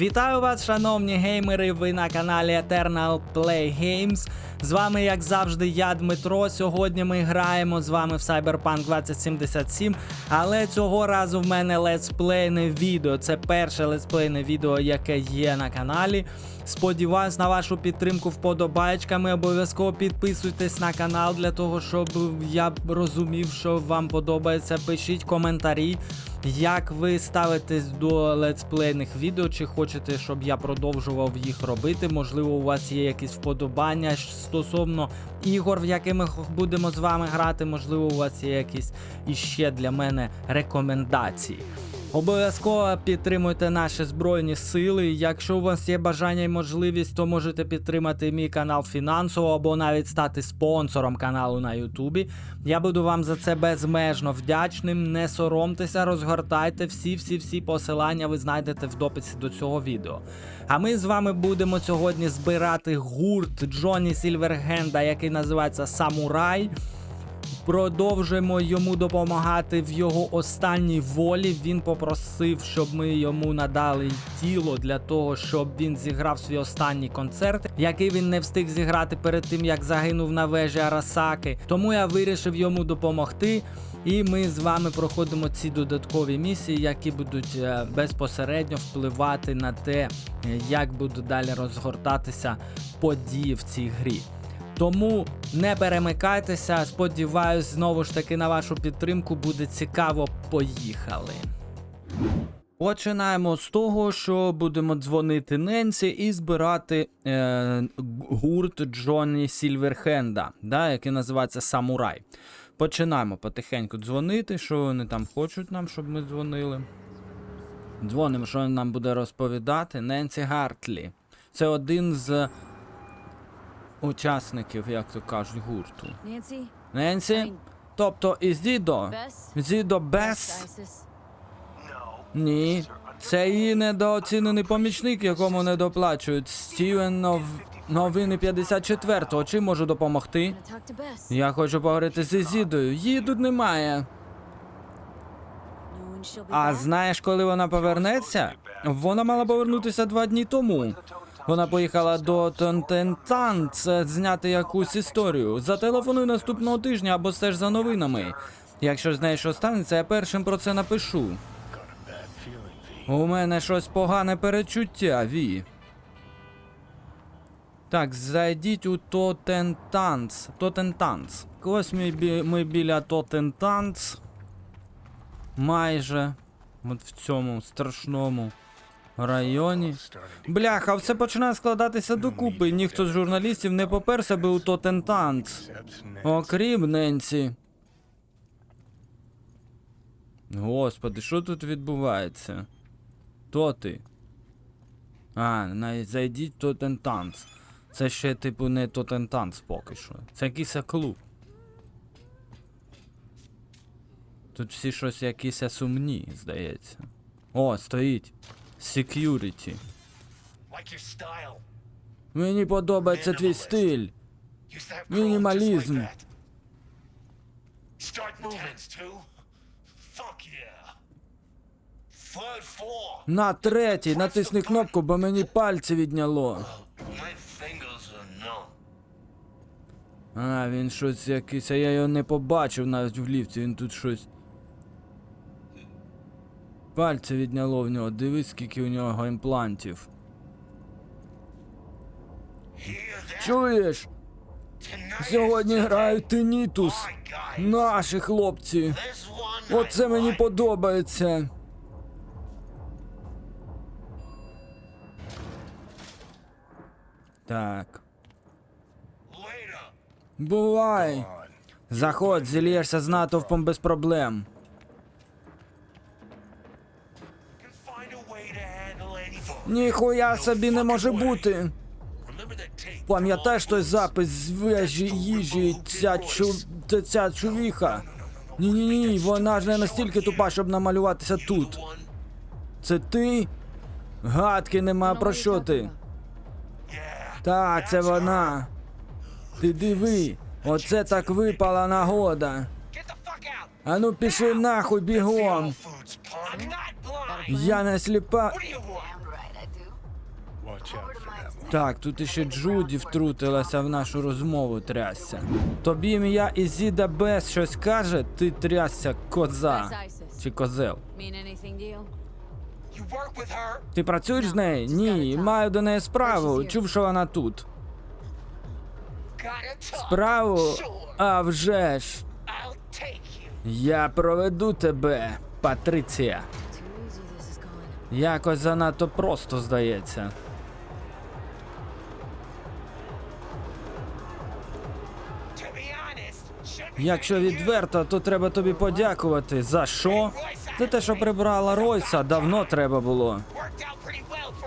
Вітаю вас, шановні геймери. Ви на каналі Eternal Play Games. З вами, як завжди, я Дмитро. Сьогодні ми граємо з вами в Cyberpunk 2077. Але цього разу в мене летсплейне відео. Це перше летсплейне відео, яке є на каналі. Сподіваюсь на вашу підтримку вподобайками. Обов'язково підписуйтесь на канал для того, щоб я розумів, що вам подобається. Пишіть коментарі. Як ви ставитесь до летсплейних відео, чи хочете, щоб я продовжував їх робити? Можливо, у вас є якісь вподобання стосовно ігор, в які ми будемо з вами грати. Можливо, у вас є якісь іще для мене рекомендації. Обов'язково підтримуйте наші збройні сили. Якщо у вас є бажання і можливість, то можете підтримати мій канал фінансово або навіть стати спонсором каналу на Ютубі. Я буду вам за це безмежно вдячним. Не соромтеся, розгортайте всі, всі, всі посилання ви знайдете в дописі до цього відео. А ми з вами будемо сьогодні збирати гурт Джонні Сільвергенда, який називається Самурай. Продовжуємо йому допомагати в його останній волі. Він попросив, щоб ми йому надали тіло для того, щоб він зіграв свій останній концерт, який він не встиг зіграти перед тим, як загинув на вежі Арасаки. Тому я вирішив йому допомогти. І ми з вами проходимо ці додаткові місії, які будуть е, безпосередньо впливати на те, е, як будуть далі розгортатися події в цій грі. Тому не перемикайтеся. Сподіваюсь, знову ж таки на вашу підтримку буде цікаво. Поїхали. Починаємо з того, що будемо дзвонити Ненсі і збирати е, гурт Джонні Сільверхенда, да, який називається Самурай. Починаємо потихеньку дзвонити, що вони там хочуть нам, щоб ми дзвонили. Дзвонимо, що він нам буде розповідати. Ненсі Гартлі. Це один з учасників, як то кажуть, гурту. Ненсі? Тобто із Дідо? Зідо Бес? Ні. Це її недооцінений помічник, якому не доплачують. Стівен Нов... Новини 54-го. Чим можу допомогти? Я хочу поговорити з Ізідою. Її тут немає. А знаєш, коли вона повернеться? Вона мала повернутися два дні тому. Вона поїхала до Тонтентанц зняти якусь історію. Зателефонуй наступного тижня або стеж за новинами. Якщо з нею що станеться, я першим про це напишу. У мене щось погане перечуття, Ві. Так, зайдіть у Тотентанц. Тотентанц. Ось ми, бі... ми біля Тотентанц. Майже. От в цьому страшному районі. Бляха, все починає складатися докупи. Ніхто з журналістів не поперся би у Тотентанц. Окрім Ненсі. Господи, що тут відбувається? То ти? А, навіть зайдіть Тотентанц. Це ще, типу, не Тотентанц поки що. Це якийсь клуб. Тут всі щось якісь сумні, здається. О, стоїть. Security. Мені подобається твій стиль. Floor. На третій, натисни кнопку, бо мені пальці відняло. А, він щось якийсь, а я його не побачив навіть в ліфті, він тут щось. Пальці відняло в нього, дивись, скільки у нього імплантів. Чуєш? Сьогодні грають guy. Наші хлопці. Оце мені подобається. Так. Бувай. Заходь, зільєшся з натовпом без проблем. Ніхуя собі не може бути. Пам'ятаєш той запис з вежі їжі, ця чу... ця- чувіха? Ні-ні ні, вона ж не настільки тупа, щоб намалюватися тут. Це ти? Гадки нема про що ти. Так, це вона. Ти диви, оце так випала нагода. Fuck. Ану пішли нахуй бігом. Я не сліпа. Так, тут іще Джуді втрутилася в нашу розмову, трясся. Тобі ім'я Ізіда Бес щось каже, ти трясся коза. Чи козел. Ти працюєш з нею? Ні, маю до неї справу. Чув, що вона тут. Справу? А вже ж. Я проведу тебе, Патриція. Якось занадто просто здається. Якщо відверто, то треба тобі подякувати. За що? За те, що прибрала Ройса, давно треба було.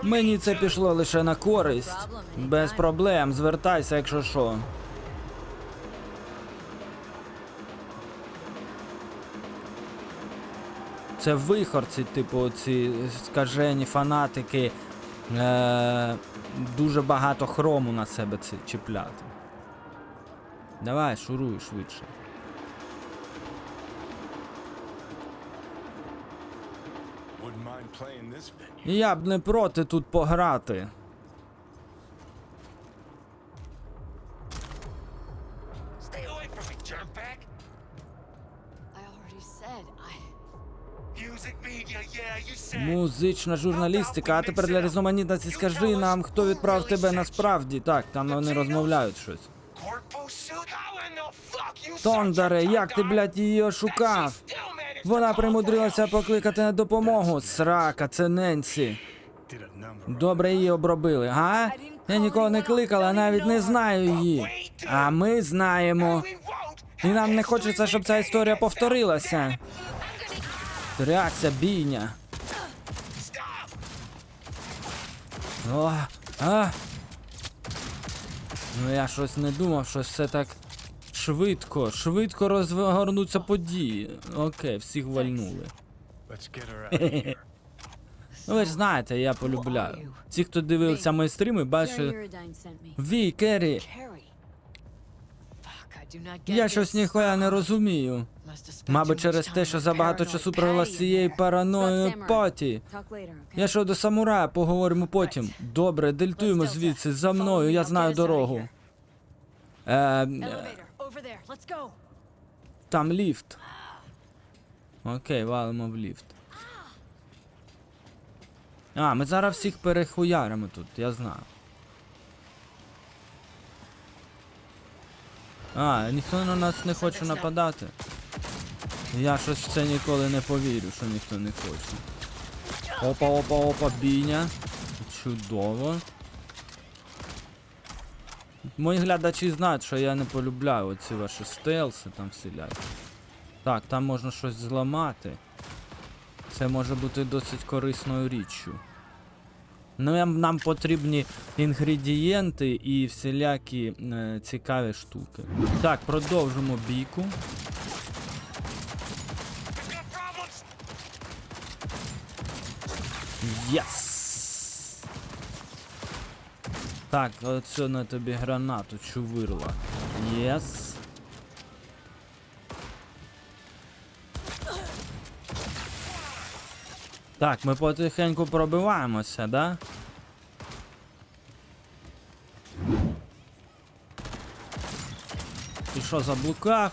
Мені це пішло лише на користь. Без проблем, звертайся, якщо що. Це вихорці, типу, ці скажені фанатики. Е- дуже багато хрому на себе чіпляти. Давай, шуруй швидше. Я б не проти тут пограти. Stay away from me, jerkbag. I already said I. Music media, yeah, you said. Музична журналістика, а тепер для різноманітності скажи нам, хто відправив тебе насправді. Так, там вони розмовляють щось. Тондаре, як ти, блядь, її ошукав? Вона примудрилася покликати на допомогу. Срака, це Ненсі. Добре її обробили, га? Я нікого не кликала, навіть не знаю її. А ми знаємо. І нам не хочеться, щоб ця історія повторилася. Трясся, бійня. О, а. Ну я щось не думав, що все так швидко, швидко розгорнуться події. Окей, всіх вальнули. Ну ви ж знаєте, я полюбляю. Ті, хто дивився мої стріми, бачили. Вій, Керрі, я щось ніхуя не розумію. Мабуть, через те, що забагато часу провела з цією параною паті. Okay? Я що до самурая поговоримо потім. Добре, дельтуємо звідси за мною, я знаю дорогу. Е, Elevator, over there. Let's go. там ліфт. Окей, валимо в ліфт. А, ми зараз всіх перехуяримо тут, я знаю. А, ніхто на нас не хоче нападати. Я щось в це ніколи не повірю, що ніхто не хоче. Опа, опа, опа, бійня. Чудово. Мої глядачі знають, що я не полюбляю оці ваші стелси там всілякі. Так, там можна щось зламати. Це може бути досить корисною річчю. Ну, нам, потрібні інгредієнти і всілякі е, цікаві штуки. Так, продовжимо бійку. We've got problems. Єс! Так, оце на тобі гранату чувирла. Єс. Так, ми потихеньку пробиваємося, да? Ти що, заблукав?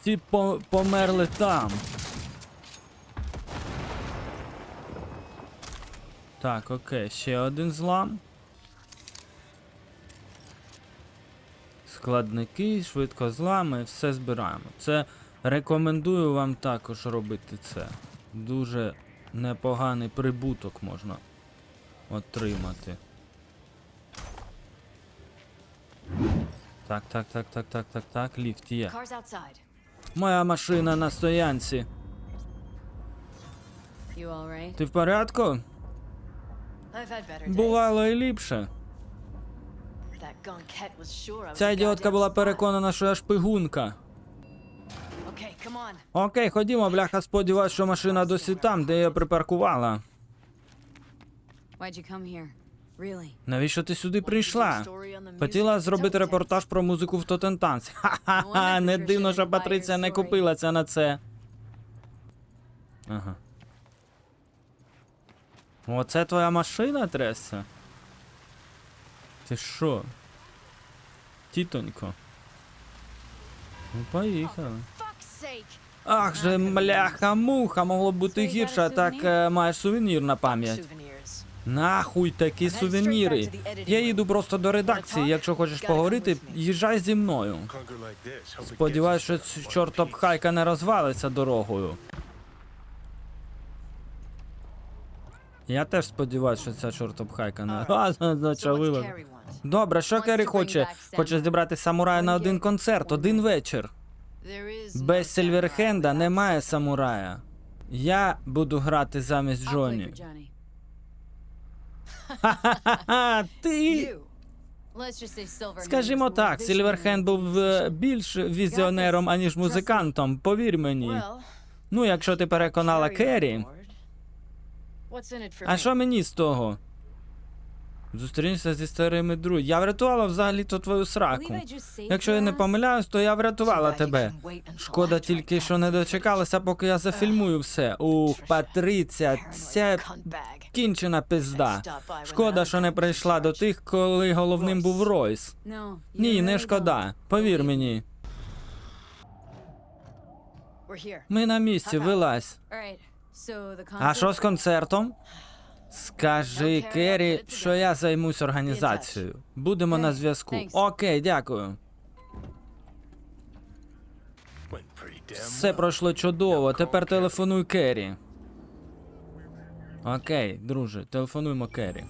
Всі по- померли там. Так, окей, ще один злам. Складники, швидкозлами, все збираємо. Це рекомендую вам також робити це. Дуже непоганий прибуток можна отримати. Так, так, так, так, так, так, так, ліфт є. Моя машина на стоянці. Ти в порядку? Бувало і ліпше. Ця ідіотка була переконана, що я шпигунка. Окей, ходімо, бляха, сподіваюсь, що машина досі там, де я припаркувала. Навіщо ти сюди прийшла? Хотіла зробити репортаж про музику в Тотентансі. Ха-ха-ха, не дивно, що Патриція не купилася на це. Ага. Оце твоя машина трясся? Ти що? Тітонько. Ну, поїхали. Ах же, мляха, муха, могло б бути гірше, а так е, маєш сувенір на пам'ять. Нахуй такі сувеніри. Я їду просто до редакції. Якщо хочеш поговорити, їжджай зі мною. Сподіваюсь, що чортоп хайка не розвалиться дорогою. Я теж сподіваюся, що ця чортоп хайка не А, зачавила. Добре, що Керрі хоче? Хоче зібрати самурая на один концерт, один вечір. Без Сільверхенда немає самурая. Я буду грати замість Джоні. Ха-ха-ха, ти! Just say Silverhand Скажімо так, Сільверхенд був е, більш візіонером, аніж музикантом, повір мені. Ну, якщо ти переконала Керрі. А що мені з того? Зустрінься зі старими друзями. Я врятувала взагалі-то твою сраку. Якщо я не помиляюсь, то я врятувала тебе. Шкода тільки, що не дочекалася, поки я зафільмую все. Ух, Патриця, це кінчена пизда. Шкода, що не прийшла до тих, коли головним був Ройс. Ні, не шкода. Повір мені. Ми на місці, вилазь. А що з концертом? Скажи Керрі, що я займусь організацією. Будемо на зв'язку. Окей, дякую. Все пройшло чудово. Тепер телефонуй Керрі. Окей, друже, телефонуємо Керрі.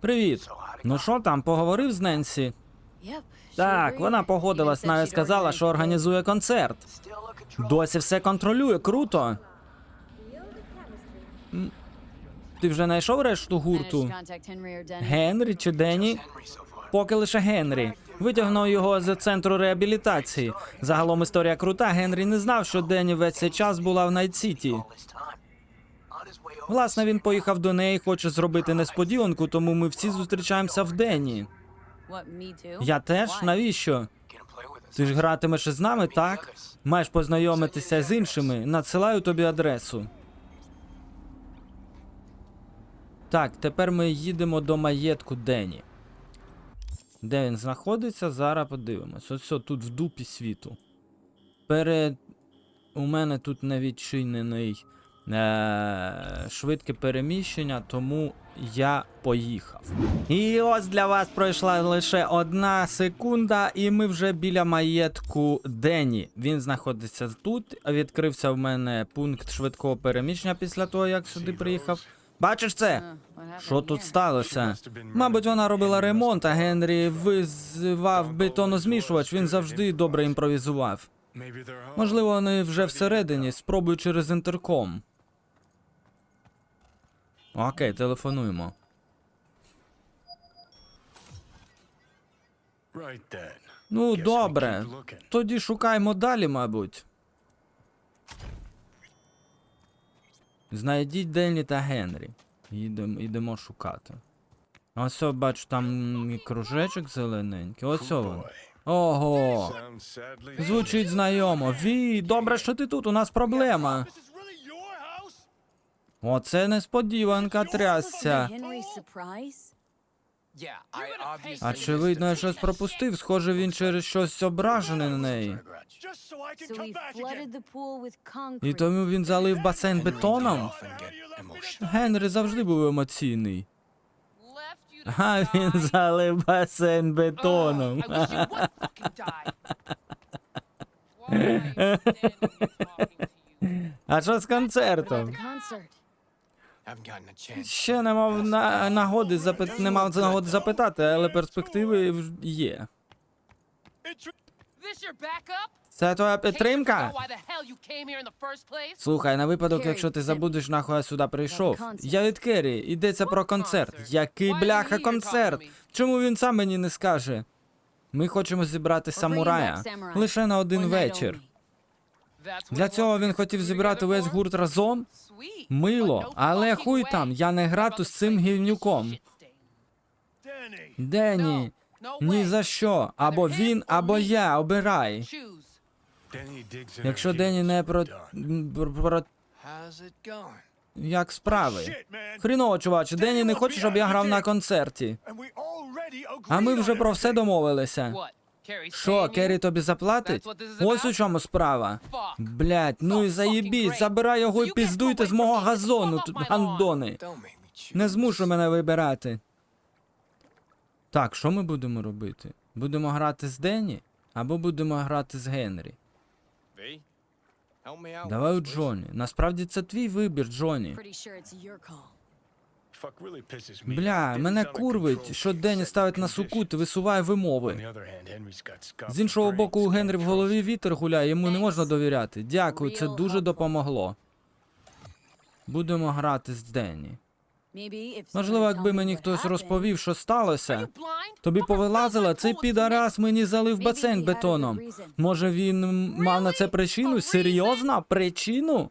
Привіт. Ну що там, поговорив з Ненсі? Так, вона погодилась, навіть сказала, що організує концерт. Досі все контролює, круто. Ти вже знайшов решту гурту? Генрі чи Дені? Поки лише Генрі. Витягнув його з центру реабілітації. Загалом історія крута. Генрі не знав, що Дені весь цей час була в Найт-Сіті. Власне, він поїхав до неї, хоче зробити несподіванку, тому ми всі зустрічаємося в Дені. Я теж? Навіщо? Ти ж гратимеш із нами, так? Маєш познайомитися з іншими. Надсилаю тобі адресу. Так, тепер ми їдемо до маєтку Дені. Де він знаходиться, зараз подивимось. Ось все, тут в дупі світу. Перед. У мене тут не відчинений е- швидке переміщення, тому я поїхав. І ось для вас пройшла лише одна секунда, і ми вже біля маєтку Дені. Він знаходиться тут. Відкрився в мене пункт швидкого переміщення після того, як сюди приїхав. Бачиш це? Happened Що тут сталося? Мабуть, вона робила ремонт, а Генрі визвав бетонозмішувач. Він завжди добре імпровізував. Можливо, вони вже всередині. Спробуй через інтерком. Окей, телефонуємо. Ну, добре. Тоді шукаймо далі, мабуть. Знайдіть Денні та Генрі. Їдемо, йдемо шукати. Ось бачу, там і кружечок зелененький. Ось о він. Ого. Звучить знайомо. Ві, добре, що ти тут, у нас проблема. Оце несподіванка трясся. Очевидно, я щось пропустив. Схоже, він через щось ображений на неї. І тому він залив басейн бетоном. Генрі завжди був емоційний. А він залив басейн бетоном. А що з концертом? Ще не мав на, нагоди запит... не мав нагоди запитати, але перспективи в- є. Це твоя підтримка? Слухай, на випадок, якщо ти забудеш, нахуй я сюди прийшов. Я від Керрі, йдеться про концерт. Який бляха концерт? Чому він сам мені не скаже? Ми хочемо зібрати самурая лише на один вечір. Для цього він хотів зібрати весь гурт разом. Мило, але хуй там, я не грату з цим гівнюком. Дені, ні за що. Або він, або я, обирай. Якщо Дені не про... про... Як справи? Хріново, чуваче, Дені не хоче, щоб я грав на концерті. А ми вже про все домовилися. Що. Керрі тобі заплатить? Ось у чому справа. Блять, ну і заєбіть, забирай його і піздуйте з мого газону, тут гандони. Не змушу мене вибирати. Так, що ми будемо робити? Будемо грати з Дені або будемо грати з Генрі? Давай у. Джоні. Насправді це твій вибір, Джоні. Бля, мене курвить, що Дені ставить на сукут висуває вимови. З іншого боку, у Генрі в голові вітер гуляє, йому не можна довіряти. Дякую, це дуже допомогло. Будемо грати з Дені. Можливо, якби мені хтось розповів, що сталося. Тобі sounds цей підарас мені залив басейн бетоном. Може він мав на це причину? Серйозно? Причину?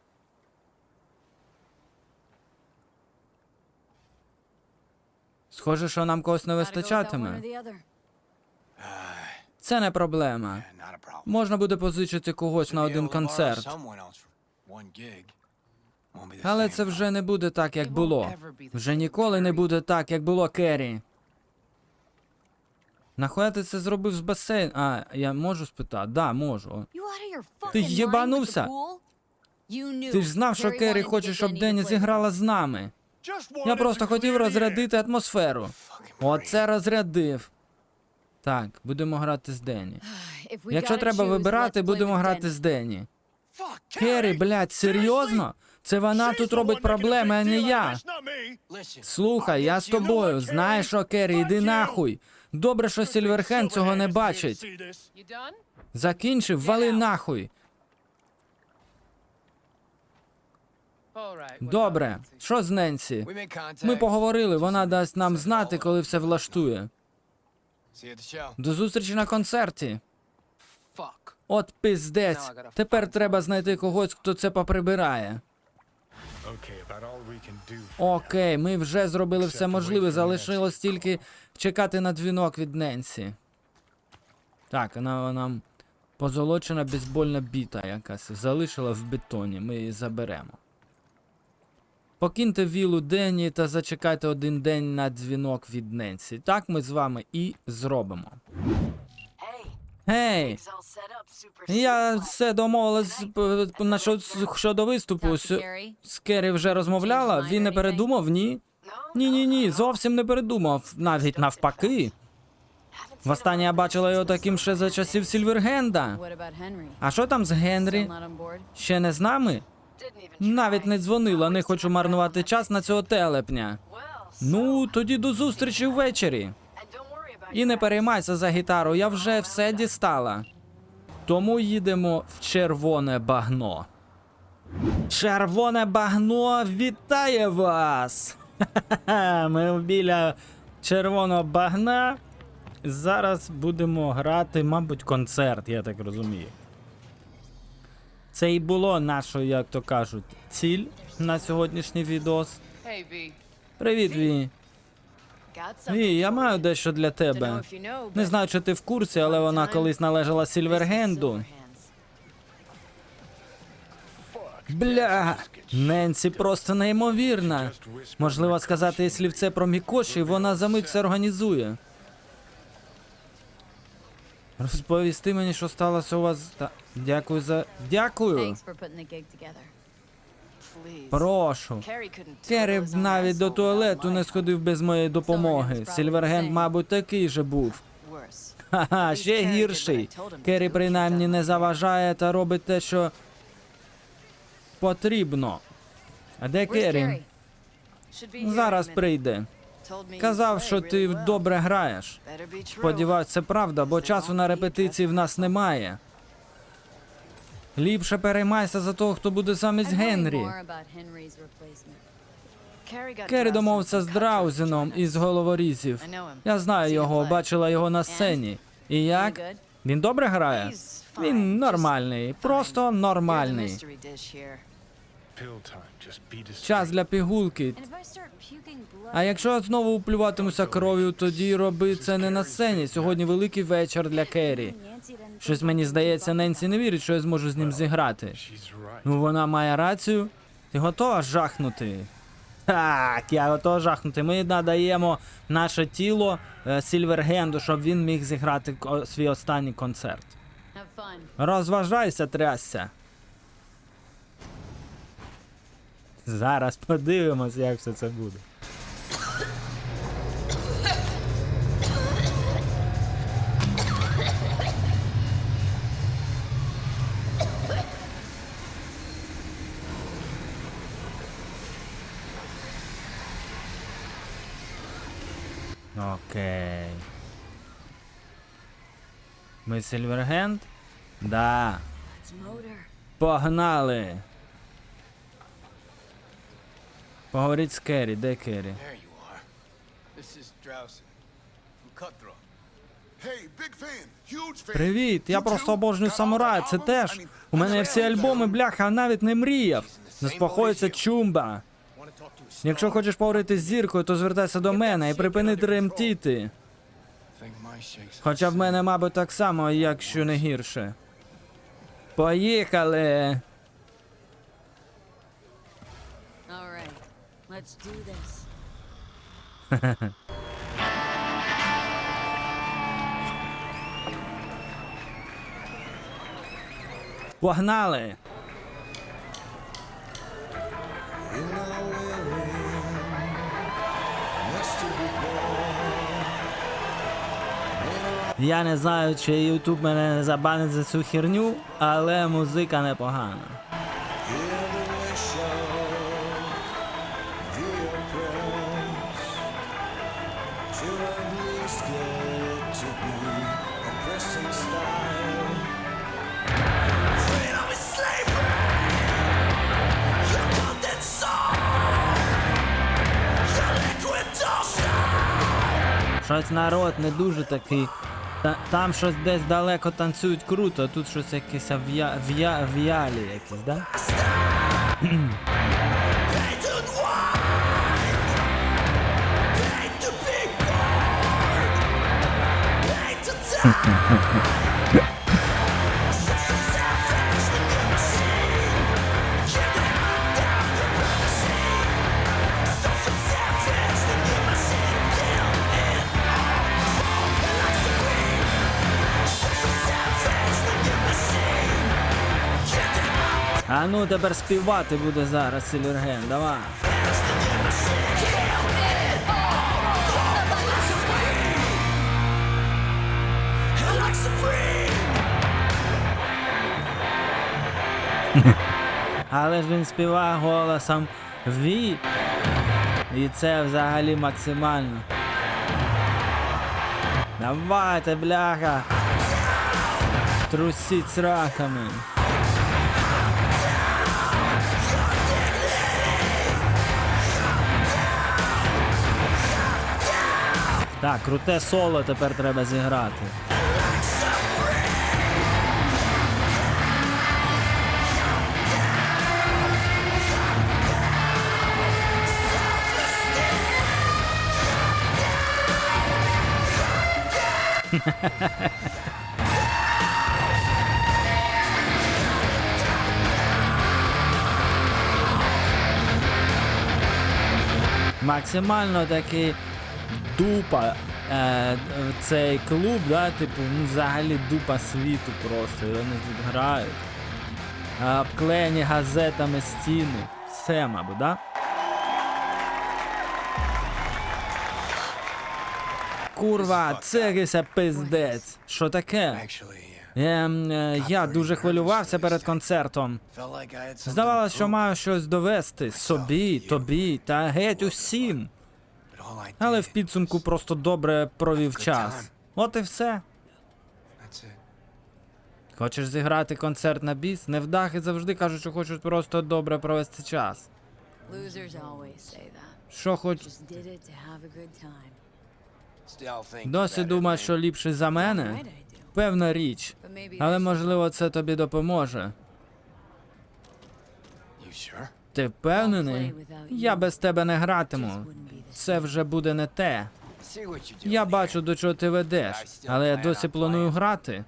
Схоже, що нам когось не вистачатиме. Це не проблема. Можна буде позичити когось на один концерт. Але це вже не буде так, як було. Вже ніколи не буде так, як було Керрі. Нахуя ти це зробив з басейн? А, я можу спитати? Да, можу. Ти knew Ти ж знав, що Керрі хоче, щоб Дені зіграла з нами. Я просто хотів розрядити атмосферу. Оце розрядив. Так, будемо грати з Дені. Якщо треба вибирати, будемо грати з Дені. Керрі, блядь, серйозно? Це вона тут робить проблеми, а не я. Слухай, я з тобою. Знаєш що, Керрі, йди нахуй. Добре, що Сільверхен цього не бачить. Закінчив, вали нахуй. Добре, що з Ненсі? Ми поговорили, вона дасть нам знати, коли все влаштує. До зустрічі на концерті. От пиздець. Тепер треба знайти когось, хто це поприбирає. Окей, ми вже зробили все можливе, залишилось тільки чекати на дзвінок від Ненсі. Так, вона нам позолочена бейсбольна біта якась залишила в бетоні, ми її заберемо. Покиньте вілу Денні та зачекайте один день на дзвінок від Ненсі. Так ми з вами і зробимо. Гей! Я все домовилась п- п- щодо виступу. З Керрі вже розмовляла? Він не передумав? Ні? Ні, ні, ні, зовсім не передумав. Навіть навпаки. Востаннє я бачила його таким ще за часів Сільвергенда. А що там з Генрі? Ще не з нами? Навіть не дзвонила, не хочу марнувати час на цього телепня. Ну, тоді до зустрічі ввечері. І не переймайся за гітару, я вже все дістала. Тому їдемо в червоне багно. Червоне багно вітає вас! Ми біля червоного багна. Зараз будемо грати, мабуть, концерт, я так розумію. Це і було нашою, як то кажуть, ціль на сьогоднішній відос. Привіт, Ві. Ві, я маю дещо для тебе. Не знаю, чи ти в курсі, але вона колись належала Сільвергенду. Бля, Ненсі просто неймовірна. Можливо сказати слівце про Мікоші, вона за мить все організує. Розповісти мені, що сталося у вас. Та... Дякую за. Дякую. Прошу. Керрі б навіть до туалету не сходив без моєї допомоги. Сільвергенд, мабуть, такий же був. Ха-ха, ще гірший. Керрі принаймні не заважає та робить те, що потрібно. А де Керрі? Зараз прийде. Казав, що ти добре граєш. Сподіваюсь, це правда, бо часу на репетиції в нас немає. Ліпше переймайся за того, хто буде замість I worry Генрі. Керрі домовився з Драузеном із головорізів. Я знаю його, бачила його на сцені. І як? Він добре грає? Він нормальний, просто нормальний. Час для пігулки. А якщо я знову вплюватимуся кров'ю, тоді роби це не на сцені. Сьогодні великий вечір для Керрі. Щось мені здається, Ненсі не вірить, що я зможу з ним зіграти. Ну вона має рацію. Ти готова жахнути? Так, я готова жахнути. Ми надаємо наше тіло е, Сільвергенду, щоб він міг зіграти ко- свій останній концерт. Розважайся, трясся. Зараз подивимось, як все це буде. Окей. Ми Сильвергенд? Да. Погнали. Поговоріть з Керрі, де Керрі? There you are. This is Drowson from Cutthroat. Hey, big fan, huge fan. Привіт, я You просто обожнюю самурая, це теж. У мене є всі альбоми, бляха, навіть не мріяв. Не спокоїться чумба. Якщо хочеш поговорити з зіркою, то звертайся до мене і припини тремтіти. Хоча в мене, мабуть, так само, якщо не гірше. Поїхали! Let's do this. Погнали! Я не знаю, чи YouTube мене не забанить за цю херню, але музика непогана. Щось народ не дуже такий. Та, там щось десь далеко танцюють круто, а тут щось якесь в'я, в'я, в'ялі якісь, да? А ну тепер співати буде зараз Сільверген, давай. Але ж він співає голосом Ві. І це взагалі максимально. Давайте, бляха. Трусіть сраками. Так, круте соло тепер треба зіграти. Максимально такий дупа е, цей клуб, да, типу, ну взагалі дупа світу просто. І вони тут грають. Е, Обклеєні газетами стіни. Все, мабуть, да? Курва, це гися пиздець. Що таке? Ем, е, я дуже хвилювався перед концертом. to що маю щось довести собі, тобі та геть усім. Але в підсумку просто добре провів час. От і все. Хочеш зіграти концерт на біс? Невдахи завжди кажуть, що хочуть просто добре провести час. Що хоч досі думаєш, що ліпший за мене? Певна річ. Але можливо це тобі допоможе. Ти впевнений? Я без тебе не гратиму. Це вже буде не те. Я бачу, до чого ти ведеш, але я досі планую грати.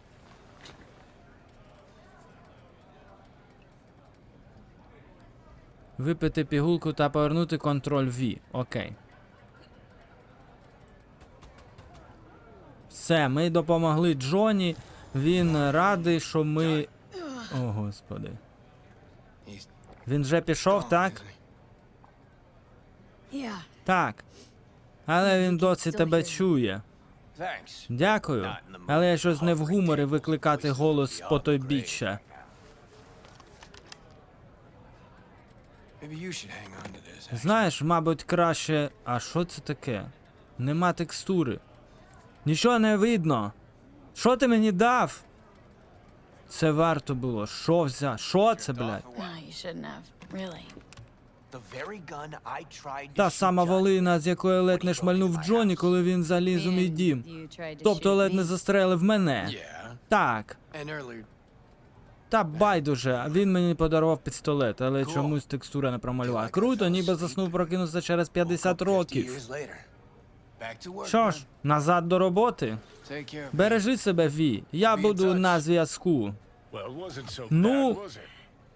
Випити пігулку та повернути контроль V. Окей. Все, ми допомогли Джоні. Він радий, що ми. О, господи. Він вже пішов, так? Так. Але він досі тебе чує. Дякую. Але я щось не в гуморі викликати голос з потойбіччя. Знаєш, мабуть, краще. А що це таке? Нема текстури. Нічого не видно. Що ти мені дав? Це варто було. Що взяв? Що це, блядь? Та сама волина, з якої ледь не шмальнув Джоні, коли він заліз у мій дім. Тобто ледь не застрелив мене. Так. Та байдуже, він мені подарував пістолет, але чомусь текстура не промалювала. Круто, ніби заснув прокинувся через 50 50 років. Що ж, назад до роботи. Бережи себе, Ві. Я буду на зв'язку. Ну?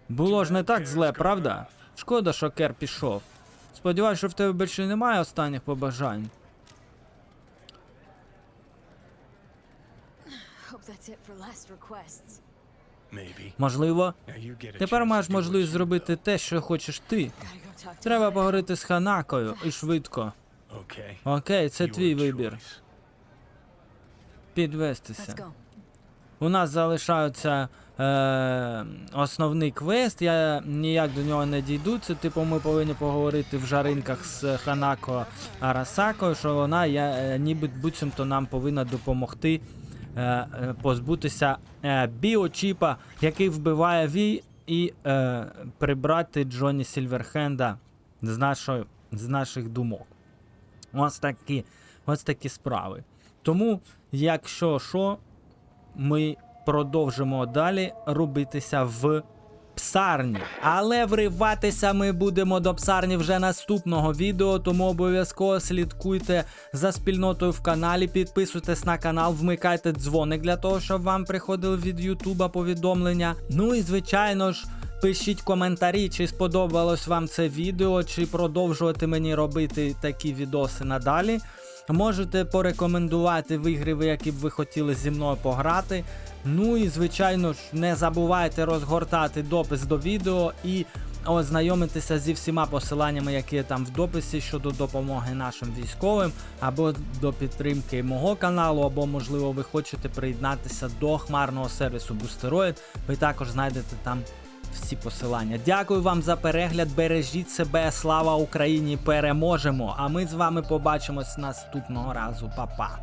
Було ж не так зле, правда? Шкода, що Кер пішов. Сподіваюсь, що в тебе більше немає останніх побажань. Можливо, тепер маєш можливість зробити те, що хочеш ти. Треба поговорити з Ханакою і швидко. Okay. Окей, це твій вибір. Підвестися. У нас залишається е, основний квест. Я ніяк до нього не дійду. Це типу ми повинні поговорити в жаринках з Ханако Арасакою, що вона я, е, ніби буцімто нам повинна допомогти е, е, позбутися е, біочіпа, який вбиває Ві, і е, прибрати Джоні Сільверхенда з, нашої, з наших думок. Ось такі, ось такі справи. Тому, якщо що, ми продовжимо далі робитися в псарні. Але вриватися ми будемо до псарні вже наступного відео, тому обов'язково слідкуйте за спільнотою в каналі, підписуйтесь на канал, вмикайте дзвоник для того, щоб вам приходили від Ютуба повідомлення. Ну і звичайно ж. Пишіть коментарі, чи сподобалось вам це відео, чи продовжувати мені робити такі відоси надалі. Можете порекомендувати в ігри, в які б ви хотіли зі мною пограти. Ну і звичайно ж, не забувайте розгортати допис до відео і ознайомитися зі всіма посиланнями, які є там в дописі щодо допомоги нашим військовим, або до підтримки мого каналу, або, можливо, ви хочете приєднатися до хмарного сервісу Boosteroid. Ви також знайдете там всі посилання. Дякую вам за перегляд. Бережіть себе, слава Україні! Переможемо! А ми з вами побачимось наступного разу. Па-па!